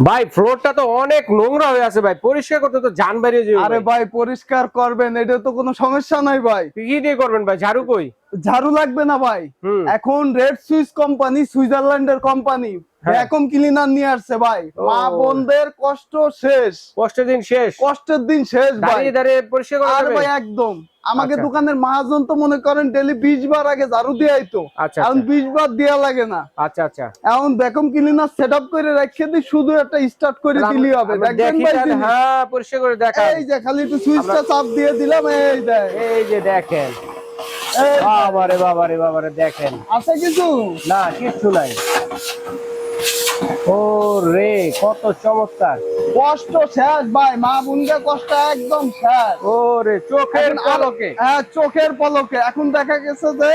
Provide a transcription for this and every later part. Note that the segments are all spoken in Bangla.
ভাই ফ্লোরটা তো অনেক নোংরা হয়ে আছে ভাই। পরিষ্কার করতে তো জান বেরিয়ে যাবে আরে ভাই। পরিষ্কার করবেন এটা তো কোনো সমস্যা নাই ভাই। কি দিয়ে করবেন ভাই? ঝাড়ু কই? ঝাড়ু লাগবে না ভাই। এখন রেড সুইস কোম্পানি সুইজারল্যান্ডের কোম্পানি। ভ্যাকুম ক্লিনার নিয়ে আসছে ভাই। মা বোনদের কষ্ট শেষ। কষ্টের দিন শেষ। কষ্টের দিন শেষ ভাই। দাঁড়িয়ে পরিষ্কার করা আর ভাই একদম। আমাকে আচ্ছা। দোকানের মহাজন তো মনে করেন ডেলি বিশ বার আগে ঝাড়ু দিয়াই তো। আচ্ছা এখন আচ্ছা। বিশ বার দেওয়া লাগে না। আচ্ছা আচ্ছা। এখন ভ্যাকুম ক্লিনার সেট আপ করে রেখে দিই শুধু একটা স্টার্ট করে দিলেই হবে। দেখবেন ভাই হ্যাঁ পরিষ্কার করে দেখা এই যে খালি একটু সুইচটা চাপ দিয়ে দিলাম এই দেখ। এই যে দেখেন। বাবারে বাবারে বাবারে দেখেন। আছে কিছু? না কিচ্ছু নাই। ও রে কত চমৎকার। কষ্ট শেষ ভাই। মা বোনকে কষ্ট একদম শেষ। ও রে চোখের এখন হ্যাঁ চোখের পলকে। এখন দেখা গেছে যে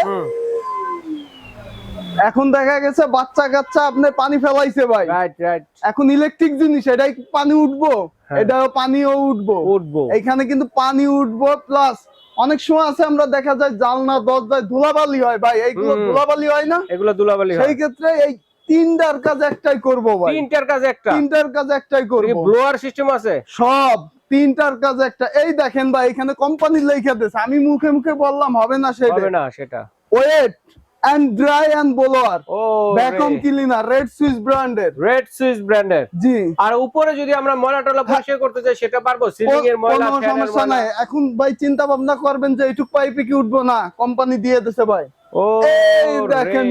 এখন দেখা গেছে বাচ্চা কাচ্চা আপনি পানি ফেলাইছে ভাই। রাইট রাইট এখন ইলেকট্রিক জিনিস এটাই পানি উঠবো? হ্যাঁ। এটাও পানিও উঠবো। উঠবো। এখানে কিন্তু পানি উঠবো প্লাস অনেক সময় আছে আমরা দেখা যায় জালনা দরজায় ধুলাবালি হয় ভাই। এইগুলো ধুলাবালি হয় না? এগুলো ধুলাবালি হয়। সেই ক্ষেত্রে এই তিনটার কাজ একটাই করব ভাই। তিনটার কাজ একটা। তিনটার কাজ একটাই করব। ব্লোয়ার সিস্টেম আছে? সব তিনটার কাজ একটা। এই দেখেন ভাই এখানে কোম্পানি লেখা দিয়েছে। আমি মুখে মুখে বললাম হবে না সেটা? হবে না সেটা। Wet and dry and blower. O vacuum cleaner Red Swiss ব্র্যান্ডের রেড সুইচ ব্র্যান্ডের জি। আর উপরে যদি আমরা ময়লা টলা পরিষ্কার করতে চাই সেটা পারব? সিলিং এর ময়লা কোনো সমস্যা নাই। এখন ভাই চিন্তা ভাবনা করবেন যে এইটুক পাইপে কি উঠবো না? কোম্পানি দিয়ে দিছে ভাই। দেখেন।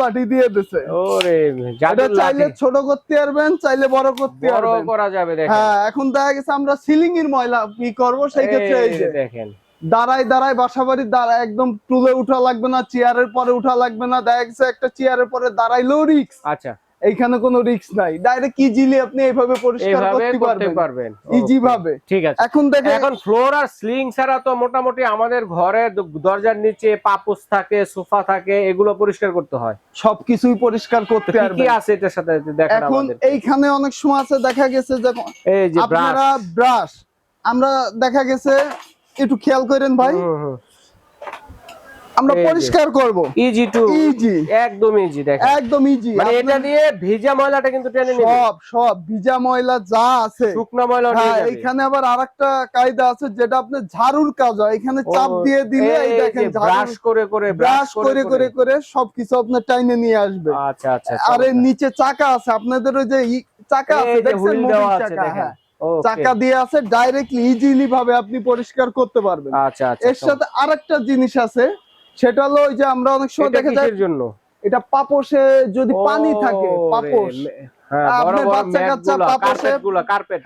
লাঠি দিয়ে দিছে। চাইলে ছোট করতে পারবেন চাইলে বড় করতে পারবেন। করা যাবে হ্যাঁ এখন দেখা গেছে আমরা সিলিং এর ময়লা কি করব সেই ক্ষেত্রে এই এই যে। দেখেন। দাঁড়ায় দাঁড়ায় বাসা বাড়ির দাঁড়ায় একদম টুলে উঠা লাগবে না চেয়ারের পরে উঠা লাগবে না দেখা গেছে একটা চেয়ারের পরে দাঁড়াইলেও রিক্স আচ্ছা। এইখানে কোনো রিক্স নাই। ডাইরেক্ট ইজিলি আপনি এইভাবে পরিষ্কার করতে পারবেন? পারবেন। ইজি ভাবে ঠিক আছে। এখন দেখেন এখন ফ্লোর আর স্লিং ছাড়া তো মোটামুটি আমাদের ঘরে দরজার নিচে পাপোস থাকে সোফা থাকে এগুলো পরিষ্কার করতে হয়। সবকিছুই পরিষ্কার করতে কি কি আছে এটার সাথে দেখেন এখন এইখানে অনেক সময় আছে দেখা গেছে যে এই যে আপনারা ব্রাশ আমরা দেখা গেছে একটু খেয়াল করেন ভাই। আমরা পরিষ্কার করব। ইজি টু ইজি একদম ইজি দেখেন। একদম ইজি মানে এটা দিয়ে ভিজা ময়লাটা কিন্তু টেনে নিবে সব সব ভিজা ময়লা যা আছে। শুকনা ময়লা হ্যাঁ এখানে আবার আরেকটা কায়দা আছে যেটা আপনি ঝাড়ুর কাজ হয়। এখানে চাপ দিয়ে দিলে এই দেখেন ব্রাশ করে করে ব্রাশ করে করে করে। সবকিছু আপনার টাইনে নিয়ে আসবে। আচ্ছা আচ্ছা আর এর নিচে চাকা আছে আপনাদের ওই যে ই- চাকা আছে দেখছেন আছে চাকা দেখেন। হ্যাঁ। চাকা দিয়ে আছে ডাইরেক্টলি ইজিলি ভাবে আপনি পরিষ্কার করতে পারবেন। আচ্ছা আচ্ছা এর সাথে আরেকটা জিনিস আছে সেটা হলো ওই যে আমরা অনেক সময় দেখা যায় জন্য? এটা পাপোশে যদি পানি থাকে পাপোশ হ্যাঁ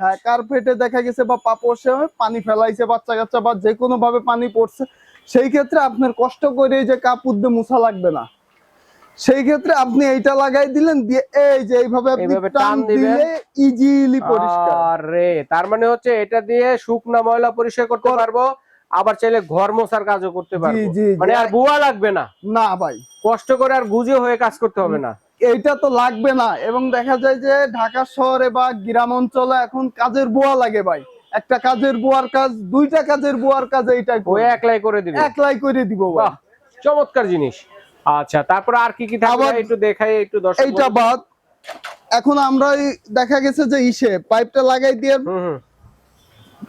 হ্যাঁ কার্পেটে দেখা গেছে বা পাপোশে পানি ফেলাইছে বাচ্চা কাচ্চা বা যে কোনো ভাবে পানি পড়ছে সেই ক্ষেত্রে আপনার কষ্ট করে যে কাপড় দিয়ে মুছা লাগবে না। সেই ক্ষেত্রে আপনি এইটা লাগাই দিলেন দিয়ে এই যে এইভাবে আপনি টান টান দিলে ইজিলি পরিষ্কার। আরে তার মানে হচ্ছে এটা দিয়ে শুকনা ময়লা পরিষ্কার করতে পারব আবার চাইলে ঘর মোছার কাজও করতে পারব। মানে আর বুয়া লাগবে না। না ভাই। কষ্ট করে আর গুজে হয়ে কাজ করতে হবে না। এইটা তো লাগবে না এবং দেখা যায় যে ঢাকা শহরে বা গ্রাম অঞ্চলে এখন কাজের বুয়া লাগে ভাই। একটা কাজের বুয়ার কাজ দুইটা কাজের বুয়ার কাজ এইটাই ওই একলাই করে দিবে। একলাই করে দিব চমৎকার জিনিস। আচ্ছা তারপর আর কি কি থাকবে? একটু দেখাই একটু দর্শক এইটা বাদ। এখন আমরা দেখা গেছে যে ইসে পাইপটা লাগাই দিয়ে।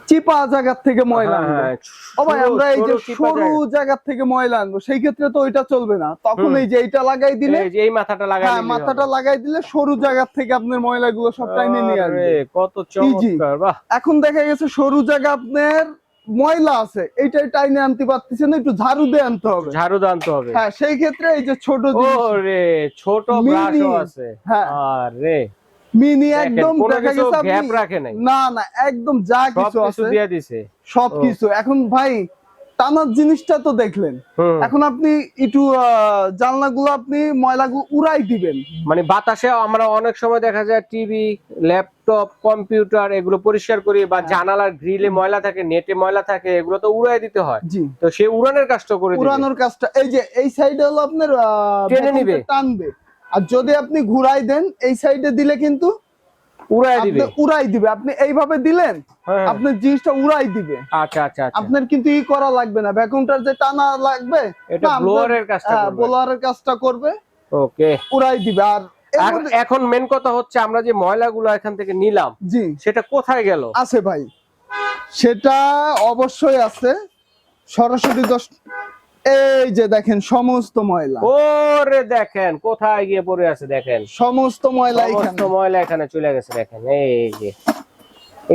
চিপা জায়গার থেকে ময়লা হ্যাঁ, আনব। হ্যাঁ, ও ভাই সরু- আমরা এই যে সরু। জায়গার থেকে ময়লা আনব সেই ক্ষেত্রে তো ওইটা চলবে না। তখন এই যে এইটা লাগাই দিলে এই মাথাটা লাগাই হ্যাঁ মাথাটা। লাগাই দিলে সরু জায়গার থেকে আপনার ময়লাগুলো সব টাইনে নিয়ে আসবে। কত চমৎকার বাহ। এখন দেখা গেছে সরু জায়গা আপনার ময়লা আছে এটাই টাইনে আনতে পারতেছে না একটু ঝাড়ু দিয়ে আনতে হবে। ঝাড়ু দিয়ে আনতে হবে। হ্যাঁ সেই ক্ষেত্রে এই যে ছোট ওরে ছোট ব্রাশও আছে। হ্যাঁ। আরে। মিনি একদম দেখা গেছে গ্যাপ রাখে নাই। না না একদম যা সব কিছু কিছু আছে। দিয়ে দিছে। সবকিছু এখন ভাই টানার জিনিসটা তো দেখলেন। এখন আপনি একটু জানলাগুলো আপনি ময়লাগুলো উড়াই দিবেন। মানে বাতাসে আমরা অনেক সময় দেখা যায় টিভি ল্যাপটপ কম্পিউটার এগুলো পরিষ্কার করি বা হ্যাঁ। জানালার গ্রিলে ময়লা থাকে নেটে ময়লা থাকে এগুলো তো উড়াই দিতে হয়। জি। তো সে উড়ানের কাজটা করে উড়ানোর কাজটা এই যে এই সাইডে হলো আপনার টেনে নিবে। টানবে। আর যদি আপনি ঘুরাই দেন এই সাইডে দিলে কিন্তু উড়াই দিবে। উড়াই দিবে। আপনি এইভাবে দিলেন হ্যাঁ। আপনার জিনিসটা উড়াই দিবে। আচ্ছা আচ্ছা আচ্ছা। আপনার কিন্তু ই করা লাগবে না। ভ্যাকুমটার যে টানা লাগবে এটা ব্লোয়ারের কাজটা করবে। কাজটা করবে ওকে। উড়াই দিবে। আর এখন মেন কথা হচ্ছে আমরা যে ময়লাগুলো এখান থেকে নিলাম জি। সেটা কোথায় গেল? আছে ভাই। সেটা অবশ্যই আছে। সরাসরি দশ এই যে দেখেন সমস্ত ময়লা। ওরে দেখেন কোথায় গিয়ে পড়ে আছে দেখেন? সমস্ত ময়লা সমস্ত ময়লা এখানে চলে গেছে দেখেন এই যে।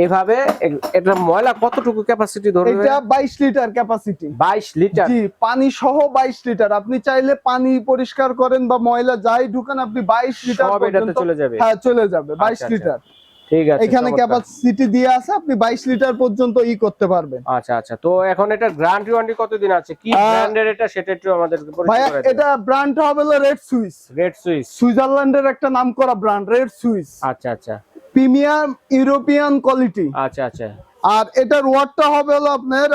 এইভাবে এটা ময়লা কতটুকু ক্যাপাসিটি ধরবে? এটা বাইশ লিটার ক্যাপাসিটি বাইশ লিটার? জি পানি সহ বাইশ লিটার। আপনি চাইলে পানি পরিষ্কার করেন বা ময়লা যাই ঢুকান আপনি বাইশ লিটার সব এটাতে পর্যন্ত চলে যাবে। হ্যাঁ চলে যাবে বাইশ আচ্ছা, আচ্ছা। লিটার। ঠিক আছে এখানে ক্যাপাসিটি দিয়ে আছে আপনি বাইশ লিটার পর্যন্ত ই করতে পারবেন। আচ্ছা আচ্ছা তো এখন এটা গ্যারান্টি ওয়ারেন্টি কতদিন আছে? কি ব্র্যান্ডের এটা সেটা একটু আমাদের ভাইয়া এটা ব্র্যান্ড হবে রেড সুইস রেড সুইস সুইজারল্যান্ডের একটা নাম করা ব্র্যান্ড রেড সুইস আচ্ছা আচ্ছা। প্রিমিয়াম ইউরোপিয়ান কোয়ালিটি আচ্ছা আচ্ছা। আর এটার ওয়াটটা হবে হলো আপনার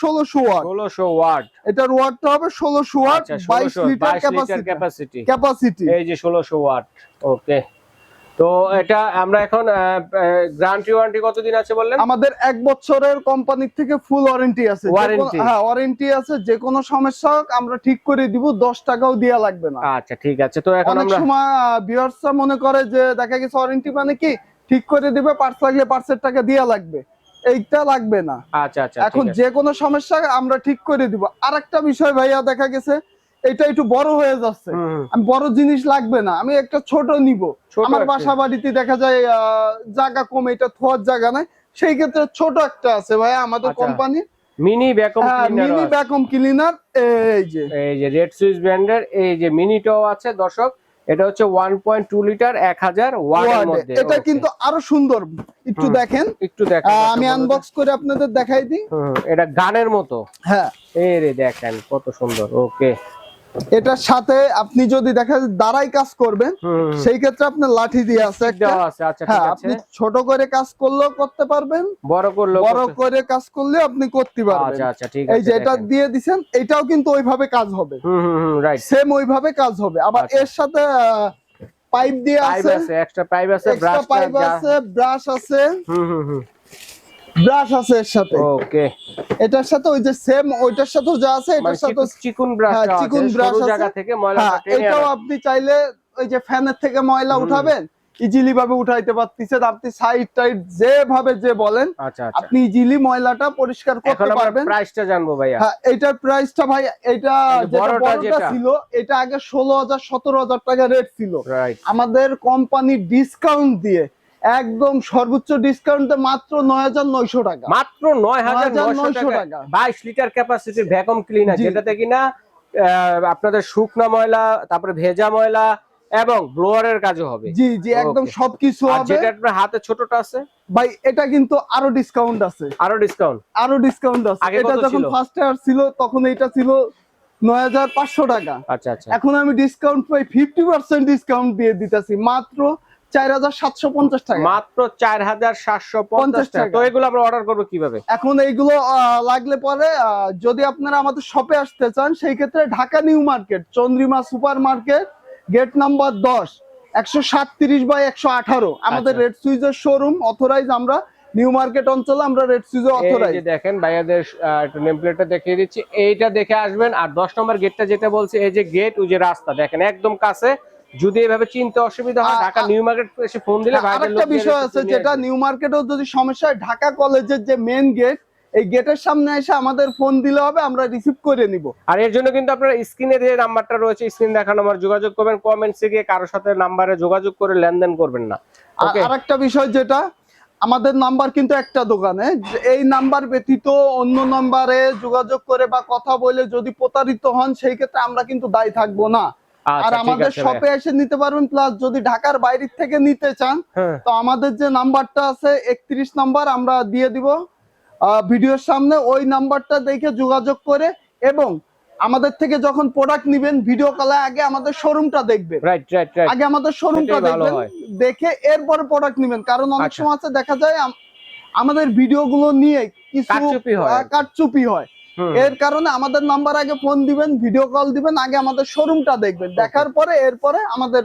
ষোলোশো ওয়াট। ষোলোশো ওয়াট। এটার ওয়াটটা হবে ষোলোশো ওয়াট আচ্ছা বাইশ লিটার ক্যাপাসিটি ক্যাপাসিটি এই যে ষোলোশো ওয়াট ওকে। তো এটা আমরা এখন গ্যারান্টি ওয়ারেন্টি কতদিন আছে বললেন? আমাদের এক বছরের কোম্পানির থেকে ফুল ওয়ারেন্টি আছে। হ্যাঁ ওয়ারেন্টি আছে যে কোনো সমস্যা আমরা ঠিক করে দিব দশ টাকাও দেওয়া লাগবে না। আচ্ছা ঠিক আছে তো এখন অনেক আমরা সময় ভিউয়ার্সরা মনে করে যে দেখা গেছে ওয়ারেন্টি মানে কি ঠিক করে দিবে পার্টস লাগলে পার্টসের টাকা দেওয়া লাগবে। এইটা লাগবে না। আচ্ছা আচ্ছা এখন যে কোনো সমস্যা আমরা ঠিক করে দিব। আর একটা বিষয় ভাইয়া দেখা গেছে এটা একটু বড় হয়ে যাচ্ছে। হুম, হুম। আমি বড় জিনিস লাগবে না আমি একটা ছোট নিব। আমার বাসা বাড়িতে দেখা যায় জায়গা কম এটা থোয়ার জায়গা নাই। সেই ক্ষেত্রে ছোট একটা আছে ভাই আমাদের আচ্ছা। Company mini vacuum mini vacuum cleaner এই যে। এই যে রেড সুইচ ব্র্যান্ডের এই যে মিনিটাও আছে দর্শক। এটা হচ্ছে 1.2 লিটার 1000 ওয়াটের। মধ্যে। এটা কিন্তু আরও সুন্দর। একটু দেখেন। একটু দেখেন আমি আনবক্স করে আপনাদের দেখাই দিই। এটা গানের মতো। হ্যাঁ। এই রে দেখেন কত সুন্দর। ওকে এটার সাথে আপনি যদি দেখা যায় দাঁড়াই কাজ করবেন সেই ক্ষেত্রে আপনার লাঠি দিয়ে আছে আছে আচ্ছা হ্যাঁ আপনি ছোট করে কাজ করলেও করতে পারবেন বড় করল বড় করে কাজ করলে আপনি করতে পারবেন। আচ্ছা আচ্ছা এই আছে যে এটা দিয়ে দিছেন এটাও কিন্তু ওইভাবে কাজ হবে। হুম হুম হুম সেম ওইভাবে কাজ হবে। আবার আচ্ছা। এর সাথে পাইপ দিয়ে আছে। আছে এক্সট্রা পাইপ আছে ব্রাশ পাইপ আছে ব্রাশ আছে। হুম হুম হুম। ব্রাশ আছে এর সাথে। ওকে এটার সাথে ওই যে সেম ওইটার সাথেও যা আছে মানে এটার সাথে চিকুন- ব্রাশ হ্যাঁ, আছে চিকুন আছে। জায়গা থেকে ময়লা হ্যাঁ এটাও আপনি চাইলে ওই যে ফ্যানের থেকে ময়লা উঠাবেন ইজিলি ভাবে উঠাইতে পারতেছেন। আপনি সাইড টাইড যেভাবে যে বলেন আচ্ছা আচ্ছা। আপনি ইজিলি ময়লাটা পরিষ্কার করতে পারবেন। প্রাইসটা জানব ভাইয়া। হ্যাঁ এটার প্রাইসটা ভাই এটা যেটা বড়টা বড়টা ছিল এটা আগে ষোলো হাজার সতেরো হাজার টাকা রেট ছিল। আমাদের কোম্পানি ডিসকাউন্ট দিয়ে একদম সর্বোচ্চ ডিসকাউন্টে মাত্র নয় হাজার নয়শো টাকা। মাত্র নয় হাজার 9,900 টাকা। বাইশ লিটার ক্যাপাসিটির ভ্যাকুম ক্লিনার। যেটাতে কিনা আপনাদের শুকনা ময়লা তারপরে ভেজা ময়লা এবং ব্লোয়ারের কাজও হবে। জি জি একদম. সবকিছু হবে। যেটা আপনার হাতে ছোটটা আছে? ভাই এটা কিন্তু আরও ডিসকাউন্ট আছে। আরও ডিসকাউন্ট আরও ডিসকাউন্ট আছে। এটা যখন ফার্স্ট ইয়ার ছিল তখন এটা ছিল নয় হাজার পাঁচশো টাকা। আচ্ছা আচ্ছা। এখন আমি ডিসকাউন্ট পাই ফিফটি পার্সেন্ট ডিসকাউন্ট দিয়ে দিতেছি। মাত্র টাকা। মাত্র টাকা। তো এগুলো আমরা অর্ডার করব কীভাবে? এখন এইগুলো লাগলে পরে যদি আপনারা আমাদের শপে আসতে চান সেই ক্ষেত্রে Dhaka new market Chandrima super market gate number দশ একশো সাতত্রিশ বাই একশো আঠারো। আমাদের। রেড সুইজের শোরুম অথরাইজ আমরা নিউ মার্কেট অঞ্চলে আমরা রেড সুইজে অথরাইজ দেখেন ভাইয়াদের একটু দেখিয়ে দিচ্ছি। এইটা দেখে আসবেন। আর দশ নম্বর গেটটা যেটা বলছে এই যে গেট ওই যে রাস্তা দেখেন একদম কাছে। যদি এভাবে চিনতে অসুবিধা হয় ঢাকা নিউ মার্কেট এসে ফোন দিলে আরেকটা বিষয় আছে যেটা নিউ মার্কেটেও যদি সমস্যা হয় ঢাকা কলেজের যে মেন গেট এই গেটের সামনে এসে আমাদের ফোন দিলে হবে আমরা রিসিভ করে নিব। আর এর জন্য কিন্তু আপনার স্ক্রিনে যে নাম্বারটা রয়েছে স্ক্রিন দেখা নাম্বার যোগাযোগ করবেন কমেন্টসে গিয়ে কারোর সাথে নাম্বারে যোগাযোগ করে লেনদেন করবেন না। আর আরেকটা বিষয় যেটা আমাদের নাম্বার কিন্তু একটা দোকানে এই নাম্বার ব্যতীত অন্য নাম্বারে যোগাযোগ করে বা কথা বলে যদি প্রতারিত হন সেই ক্ষেত্রে আমরা কিন্তু দায়ী থাকব না। আর আচ্ছা আমাদের শপে এসে নিতে পারবেন প্লাস যদি ঢাকার বাইরের থেকে নিতে চান হ্যাঁ। তো আমাদের যে নাম্বারটা আছে একত্রিশ নাম্বার আমরা দিয়ে দিব। ভিডিওর সামনে ওই নাম্বারটা দেখে যোগাযোগ করে এবং আমাদের থেকে যখন প্রোডাক্ট নিবেন ভিডিও কলে আগে আমাদের শোরুমটা দেখবেন। রাইট রাইট রাইট আগে আমাদের শোরুমটা দেখবেন। দেখে এরপরে প্রোডাক্ট নিবেন। কারণ অনেক আচ্ছা। সময় আছে দেখা যায় আমাদের ভিডিও গুলো নিয়ে কিছু কারচুপি হয়। এর কারণে আমাদের নাম্বার আগে ফোন দিবেন ভিডিও কল দিবেন আগে আমাদের শোরুমটা দেখবেন। দেখার পরে এরপরে আমাদের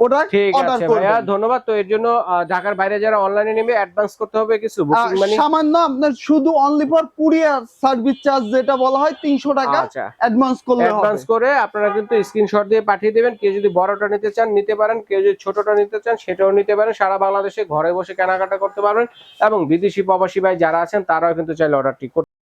প্রোডাক্ট ঠিক অর্ডার আছে করবেন ভাইয়া ধন্যবাদ। তো এর জন্য ঢাকার বাইরে যারা অনলাইনে নেবে অ্যাডভান্স করতে হবে কিছু বুকিং মানি সামান্য আপনার শুধু only for courier service charge যেটা বলা হয় তিনশো টাকা আচ্ছা। অ্যাডভান্স করলে হবে। অ্যাডভান্স করে আপনারা কিন্তু স্ক্রিনশট দিয়ে পাঠিয়ে দেবেন। কেউ যদি বড়টা নিতে চান নিতে পারেন। কেউ যদি ছোটটা নিতে চান সেটাও নিতে পারেন। সারা বাংলাদেশে ঘরে বসে কেনাকাটা করতে পারবেন। এবং বিদেশি প্রবাসী ভাই যারা আছেন তারাও কিন্তু চাইলে অর্ডারটি